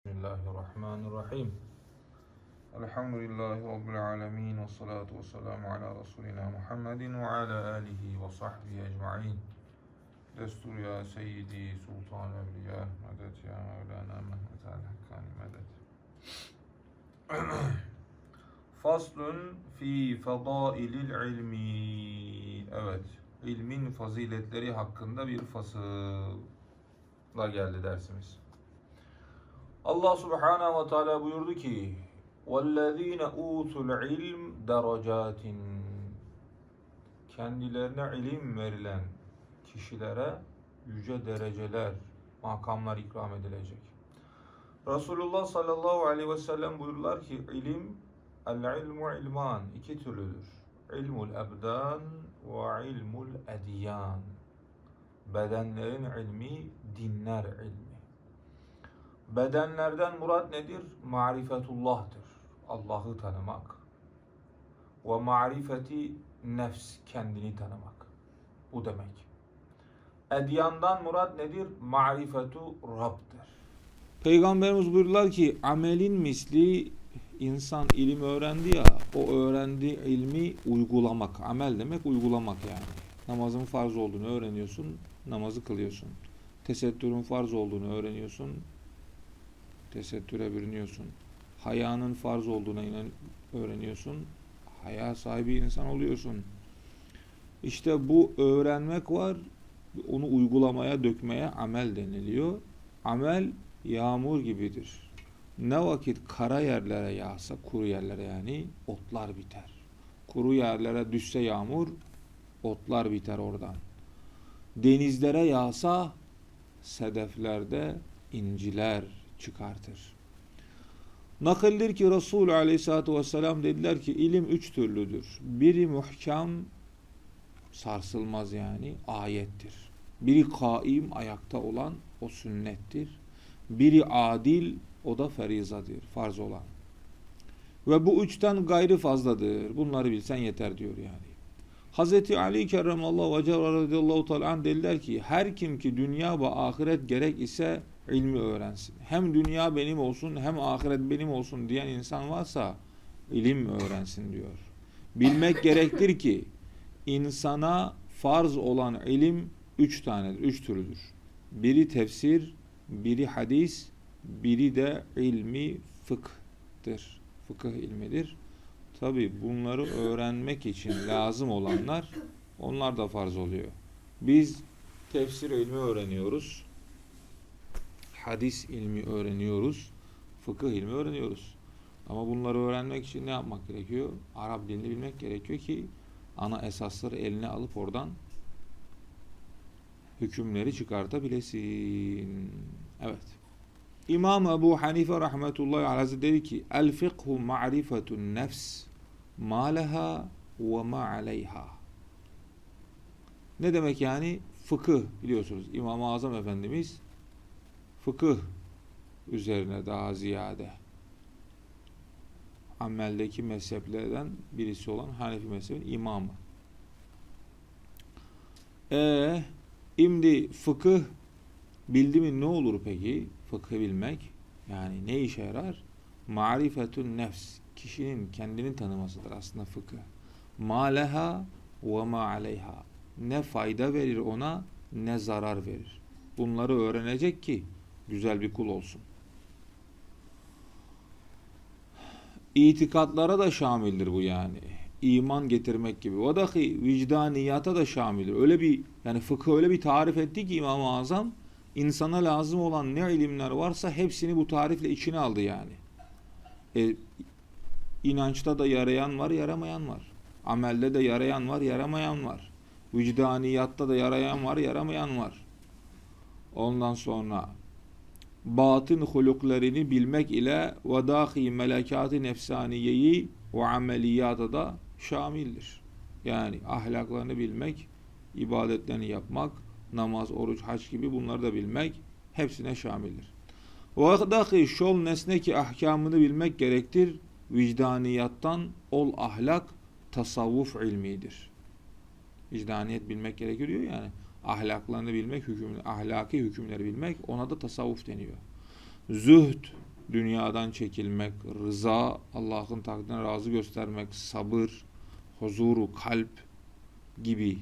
بسم الله الرحمن الرحيم الحمد لله رب العالمين والصلاة والسلام على رسولنا محمد وعلى آله وصحبه أجمعين دستور يا سيدي سلطان الأولياء مدد يا مولانا مهنة الحكاني مدد فصل في فضائل العلم Evet, ilmin faziletleri hakkında bir fasıla geldi dersimiz. Allah Subhanahu ve Teala buyurdu ki: "Vellezine utul ilm deracatin." Kendilerine ilim verilen kişilere yüce dereceler, makamlar ikram edilecek. Resulullah sallallahu aleyhi ve sellem buyururlar ki ilim el ilmu ilman iki türlüdür. İlmul ebdan ve ilmul ediyan. Bedenlerin ilmi, dinler ilmi. Bedenlerden murat nedir? Marifetullah'tır. Allah'ı tanımak. Ve marifeti nefs, kendini tanımak. Bu demek. Edyandan murat nedir? Marifetu Rab'dır. Peygamberimiz buyurdular ki amelin misli insan ilim öğrendi ya o öğrendiği ilmi uygulamak. Amel demek uygulamak yani. Namazın farz olduğunu öğreniyorsun, namazı kılıyorsun. Tesettürün farz olduğunu öğreniyorsun, tesettüre bürünüyorsun. Hayanın farz olduğuna inan öğreniyorsun. Haya sahibi insan oluyorsun. İşte bu öğrenmek var. Onu uygulamaya dökmeye amel deniliyor. Amel yağmur gibidir. Ne vakit kara yerlere yağsa, kuru yerlere yani otlar biter. Kuru yerlere düşse yağmur, otlar biter oradan. Denizlere yağsa sedeflerde inciler çıkartır. Nakildir ki Resul aleyhissalatü vesselam dediler ki ilim üç türlüdür. Biri muhkam, sarsılmaz yani ayettir. Biri kaim, ayakta olan o sünnettir. Biri adil, o da ferizadır, farz olan. Ve bu üçten gayrı fazladır. Bunları bilsen yeter diyor yani. Hazreti Ali kerramallahu vece radıyallahu teala dediler ki her kim ki dünya ve ahiret gerek ise ilmi öğrensin. Hem dünya benim olsun hem ahiret benim olsun diyen insan varsa ilim öğrensin diyor. Bilmek gerektir ki insana farz olan ilim üç tanedir, üç türlüdür. Biri tefsir, biri hadis, biri de ilmi fıkhtır. Fıkıh ilmidir. Tabi bunları öğrenmek için lazım olanlar onlar da farz oluyor. Biz tefsir ilmi öğreniyoruz. Hadis ilmi öğreniyoruz. Fıkıh ilmi öğreniyoruz. Ama bunları öğrenmek için ne yapmak gerekiyor? Arap dilini bilmek gerekiyor ki ana esasları eline alıp oradan hükümleri çıkartabilesin. Evet. İmam Ebu Hanife rahmetullahi aleyhi dedi ki El fıkhu ma'rifetun nefs ma leha ve ma aleyha. Ne demek yani? Fıkıh biliyorsunuz. İmam-ı Azam Efendimiz fıkıh üzerine daha ziyade ameldeki mezheplerden birisi olan Hanefi mezhebinin imamı. E şimdi fıkıh bildi mi ne olur peki? Fıkıh bilmek yani ne işe yarar? Marifetun nefs kişinin kendini tanımasıdır aslında fıkıh. Ma leha ve ma aleyha. Ne fayda verir ona ne zarar verir. Bunları öğrenecek ki güzel bir kul olsun. İtikatlara da şamildir bu yani. İman getirmek gibi. O dahi vicdaniyata da şamildir. Öyle bir yani fıkıh öyle bir tarif etti ki İmam-ı Azam insana lazım olan ne ilimler varsa hepsini bu tarifle içine aldı yani. E, inançta da yarayan var, yaramayan var. Amelde de yarayan var, yaramayan var. Vicdaniyatta da yarayan var, yaramayan var. Ondan sonra batın huluklarını bilmek ile ve dahi melekatı nefsaniyeyi ve ameliyata da şamildir. Yani ahlaklarını bilmek, ibadetlerini yapmak, namaz, oruç, hac gibi bunları da bilmek hepsine şamildir. Ve dahi şol nesne ki ahkamını bilmek gerektir. Vicdaniyattan ol ahlak tasavvuf ilmidir. Vicdaniyet bilmek gerekiyor yani ahlaklarını bilmek, hüküm, ahlaki hükümleri bilmek ona da tasavvuf deniyor. Zühd dünyadan çekilmek, rıza, Allah'ın takdirine razı göstermek, sabır, huzuru, kalp gibi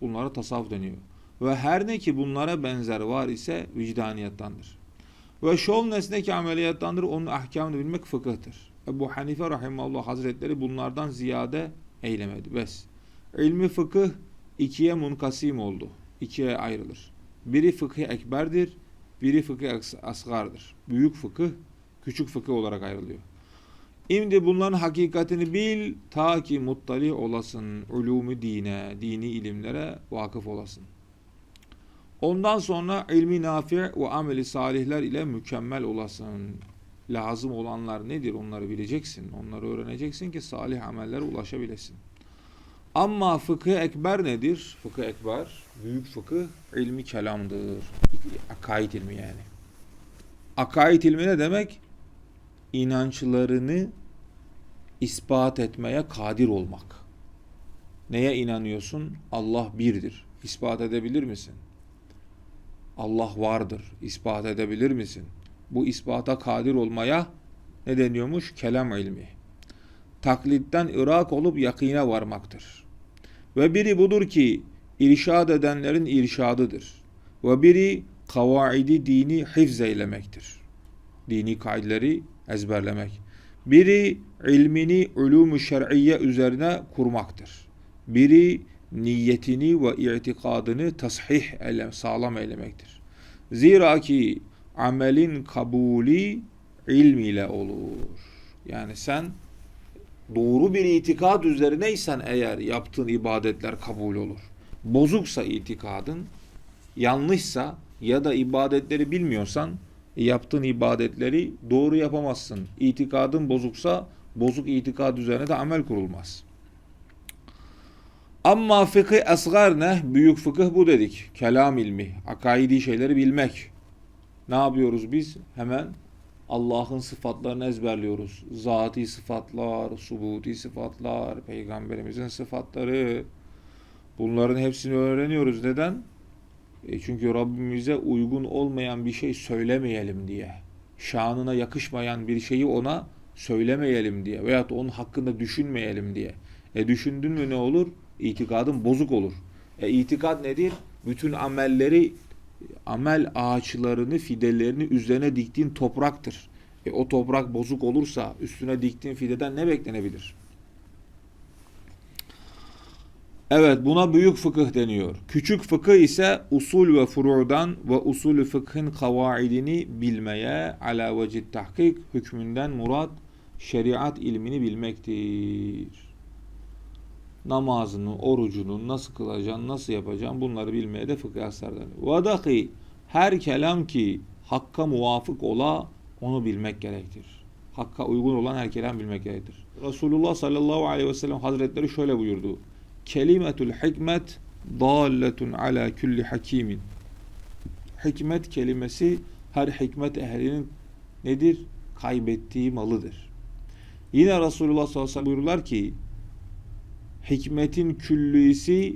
bunlara tasavvuf deniyor. Ve her ne ki bunlara benzer var ise vicdaniyettandır. Ve şol nesneki ameliyattandır, onun ahkamını bilmek fıkıhtır. Ebu Hanife Rahimallah Hazretleri bunlardan ziyade eylemedi. Bes. İlmi fıkıh ikiye munkasim oldu. İkiye ayrılır. Biri fıkıh ekberdir, biri fıkıh asgardır. Büyük fıkıh, küçük fıkıh olarak ayrılıyor. Şimdi bunların hakikatini bil ta ki muttali olasın ulûmu dine, dini ilimlere vakıf olasın. Ondan sonra ilmi nafi ve ameli salihler ile mükemmel olasın. Lazım olanlar nedir onları bileceksin. Onları öğreneceksin ki salih amellere ulaşabilesin. Ama fıkıh ekber nedir? Fıkıh ekber, büyük fıkıh ilmi kelamdır. Akaid ilmi yani. Akaid ilmi ne demek? İnançlarını ispat etmeye kadir olmak. Neye inanıyorsun? Allah birdir. İspat edebilir misin? Allah vardır. İspat edebilir misin? Bu ispata kadir olmaya ne deniyormuş? Kelam ilmi. Taklitten ırak olup yakine varmaktır. Ve biri budur ki irşad edenlerin irşadıdır. Ve biri kavaidi dini hifz eylemektir. Dini kaideleri ezberlemek. Biri ilmini ulûmu şer'iyye üzerine kurmaktır. Biri niyetini ve itikadını tasih eylem, sağlam eylemektir. Zira ki amelin kabulü ilm ile olur. Yani sen doğru bir itikad üzerineysen eğer yaptığın ibadetler kabul olur. Bozuksa itikadın, yanlışsa ya da ibadetleri bilmiyorsan yaptığın ibadetleri doğru yapamazsın. İtikadın bozuksa bozuk itikad üzerine de amel kurulmaz. Ama fıkıh asgar ne? Büyük fıkıh bu dedik. Kelam ilmi, akaidi şeyleri bilmek. Ne yapıyoruz biz? Hemen Allah'ın sıfatlarını ezberliyoruz. Zati sıfatlar, subuti sıfatlar, peygamberimizin sıfatları. Bunların hepsini öğreniyoruz. Neden? E çünkü Rabbimize uygun olmayan bir şey söylemeyelim diye. Şanına yakışmayan bir şeyi ona söylemeyelim diye. Veyahut onun hakkında düşünmeyelim diye. E düşündün mü ne olur? İtikadın bozuk olur. E itikad nedir? Bütün amelleri amel ağaçlarını, fidelerini üzerine diktiğin topraktır. E, o toprak bozuk olursa üstüne diktiğin fideden ne beklenebilir? Evet buna büyük fıkıh deniyor. Küçük fıkıh ise usul ve furu'dan ve usulü fıkhın kavaidini bilmeye ala vecid tahkik hükmünden murat şeriat ilmini bilmektir. Namazını, orucunu nasıl kılacaksın, nasıl yapacaksın bunları bilmeye de fıkıh aslardan. Ve dahi her kelam ki hakka muvafık ola onu bilmek gerektir. Hakka uygun olan her kelam bilmek gerektir. Resulullah sallallahu aleyhi ve sellem hazretleri şöyle buyurdu. Kelimetul hikmet dalletun ala kulli hakimin. Hikmet kelimesi her hikmet ehlinin nedir? Kaybettiği malıdır. Yine Resulullah sallallahu aleyhi ve sellem buyururlar ki hikmetin küllüsü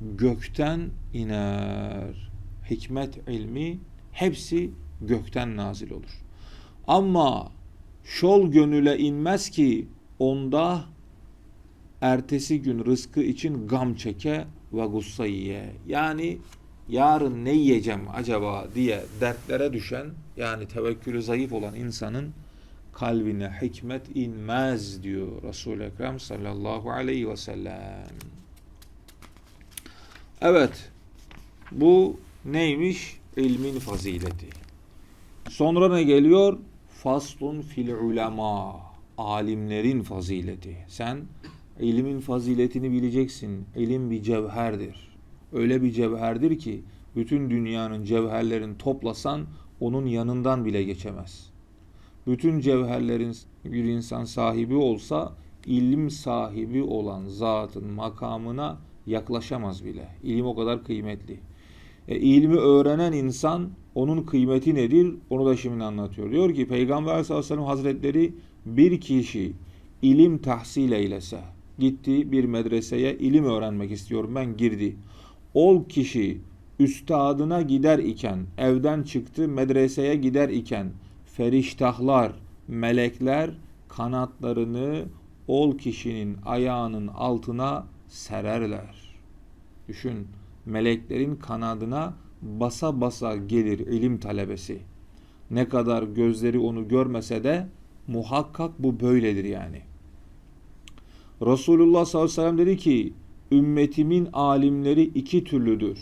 gökten iner. Hikmet ilmi hepsi gökten nazil olur. Ama şol gönüle inmez ki onda ertesi gün rızkı için gam çeke ve gussa yiye. Yani yarın ne yiyeceğim acaba diye dertlere düşen yani tevekkülü zayıf olan insanın kalbine hikmet inmez diyor Resul-i Ekrem sallallahu aleyhi ve sellem. Evet bu neymiş? İlmin fazileti. Sonra ne geliyor? Faslun fil ulema. Alimlerin fazileti. Sen İlimin faziletini bileceksin. İlim bir cevherdir. Öyle bir cevherdir ki bütün dünyanın cevherlerini toplasan onun yanından bile geçemez. Bütün cevherlerin bir insan sahibi olsa ilim sahibi olan zatın makamına yaklaşamaz bile. İlim o kadar kıymetli. E, ilmi öğrenen insan onun kıymeti nedir? Onu da şimdi anlatıyor. Diyor ki Peygamber sallallahu aleyhi ve sellem hazretleri bir kişi ilim tahsil eylese, gitti bir medreseye ilim öğrenmek istiyorum ben girdi. Ol kişi üstadına gider iken, evden çıktı medreseye gider iken feriştahlar, melekler kanatlarını ol kişinin ayağının altına sererler. Düşün, meleklerin kanadına basa basa gelir ilim talebesi. Ne kadar gözleri onu görmese de muhakkak bu böyledir yani. Resulullah sallallahu aleyhi ve sellem dedi ki, ümmetimin alimleri iki türlüdür.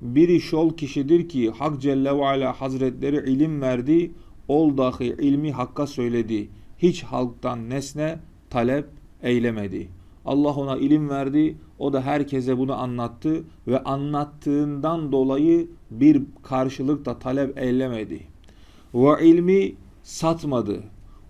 Biri şol kişidir ki Hak Celle ve Ala Hazretleri ilim verdi, ol dahi ilmi hakka söyledi. Hiç halktan nesne talep eylemedi. Allah ona ilim verdi, o da herkese bunu anlattı ve anlattığından dolayı bir karşılık da talep eylemedi. Ve ilmi satmadı.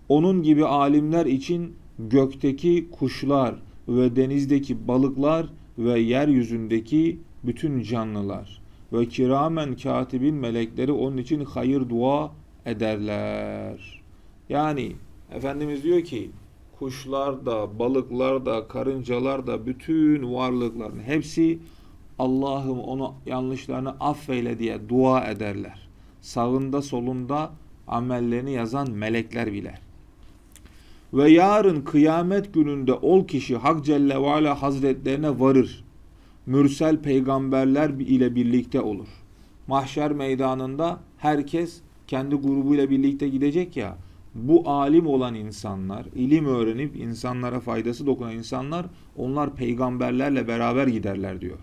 Onun gibi alimler için gökteki kuşlar ve denizdeki balıklar ve yeryüzündeki bütün canlılar ve kiramen katibin melekleri onun için hayır dua ederler. Yani Efendimiz diyor ki kuşlar da, balıklar da, karıncalar da, bütün varlıkların hepsi Allah'ım onu yanlışlarını affeyle diye dua ederler. Sağında solunda amellerini yazan melekler bile. Ve yarın kıyamet gününde ol kişi Hak Celle ve Ala Hazretlerine varır. Mürsel peygamberler ile birlikte olur. Mahşer meydanında herkes kendi grubuyla birlikte gidecek ya. Bu alim olan insanlar, ilim öğrenip insanlara faydası dokunan insanlar, onlar peygamberlerle beraber giderler diyor.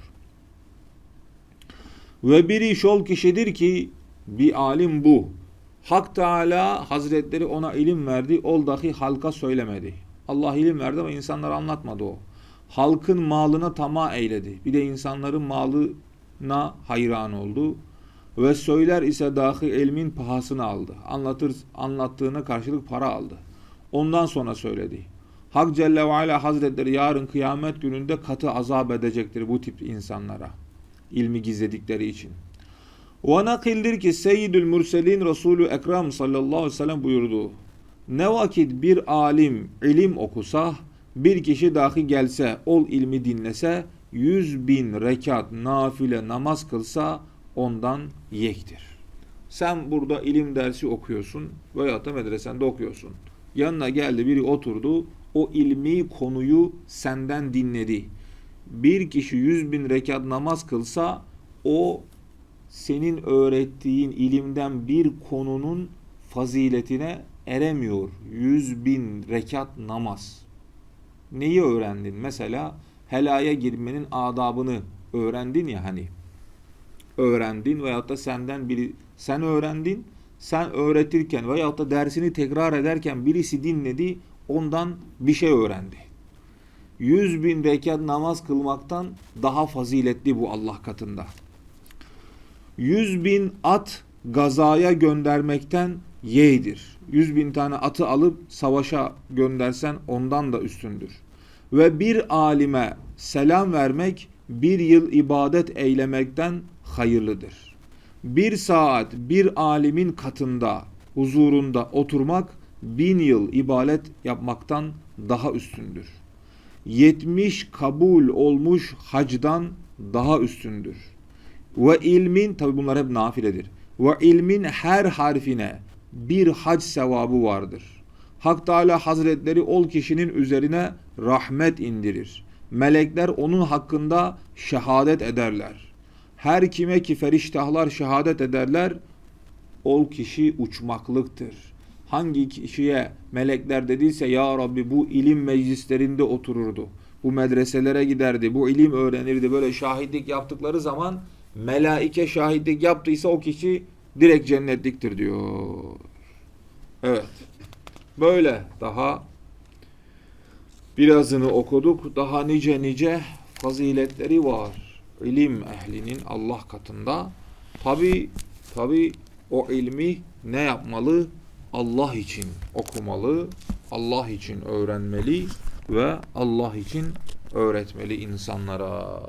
Ve bir iş ol kişidir ki bir alim bu. Hak Teala Hazretleri ona ilim verdi, ol dahi halka söylemedi. Allah ilim verdi ama insanlara anlatmadı o. Halkın malına tamah eyledi. Bir de insanların malına hayran oldu. Ve söyler ise dahi ilmin pahasını aldı. Anlatır, anlattığına karşılık para aldı. Ondan sonra söyledi. Hak Celle ve Ala Hazretleri yarın kıyamet gününde katı azap edecektir bu tip insanlara. İlmi gizledikleri için. Ve nakildir ki Seyyidül Mürselin Resulü Ekrem sallallahu aleyhi ve sellem buyurdu. Ne vakit bir alim ilim okusa, bir kişi dahi gelse, ol ilmi dinlese, yüz bin rekat nafile namaz kılsa ondan yektir. Sen burada ilim dersi okuyorsun veya da medresende okuyorsun. Yanına geldi biri oturdu, o ilmi konuyu senden dinledi. Bir kişi yüz bin rekat namaz kılsa, o senin öğrettiğin ilimden bir konunun faziletine eremiyor. Yüz bin rekat namaz. Neyi öğrendin? Mesela helaya girmenin adabını öğrendin ya hani. Öğrendin veyahut da senden biri sen öğrendin. Sen öğretirken veyahut da dersini tekrar ederken birisi dinledi ondan bir şey öğrendi. Yüz bin rekat namaz kılmaktan daha faziletli bu Allah katında. Yüz bin at gazaya göndermekten yeğdir. Yüz bin tane atı alıp savaşa göndersen ondan da üstündür. Ve bir alime selam vermek bir yıl ibadet eylemekten hayırlıdır. Bir saat bir alimin katında, huzurunda oturmak bin yıl ibadet yapmaktan daha üstündür. Yetmiş kabul olmuş hacdan daha üstündür. Ve ilmin tabi bunlar hep nafiledir. Ve ilmin her harfine bir hac sevabı vardır. Hak Teala Hazretleri ol kişinin üzerine rahmet indirir. Melekler onun hakkında şehadet ederler. Her kime ki feriştahlar şehadet ederler, ol kişi uçmaklıktır. Hangi kişiye melekler dediyse ya Rabbi bu ilim meclislerinde otururdu. Bu medreselere giderdi, bu ilim öğrenirdi. Böyle şahitlik yaptıkları zaman melaike şahitlik yaptıysa o kişi direkt cennetliktir diyor. Evet. Böyle daha birazını okuduk. Daha nice nice faziletleri var. İlim ehlinin Allah katında. Tabi tabi o ilmi ne yapmalı? Allah için okumalı, Allah için öğrenmeli ve Allah için öğretmeli insanlara.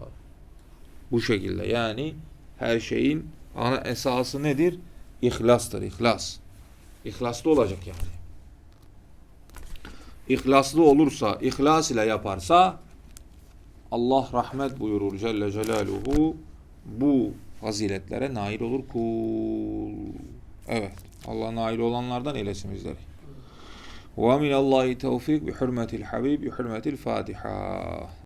Bu şekilde yani her şeyin ana esası nedir? İhlastır, ihlas. İhlaslı olacak yani. İhlaslı olursa, ihlas ile yaparsa Allah rahmet buyurur Celle Celaluhu bu faziletlere nail olur kul. Evet. Allah nail olanlardan eylesin bizleri. Ve minallahi tevfik bi hürmetil habib bi hürmetil Fatiha.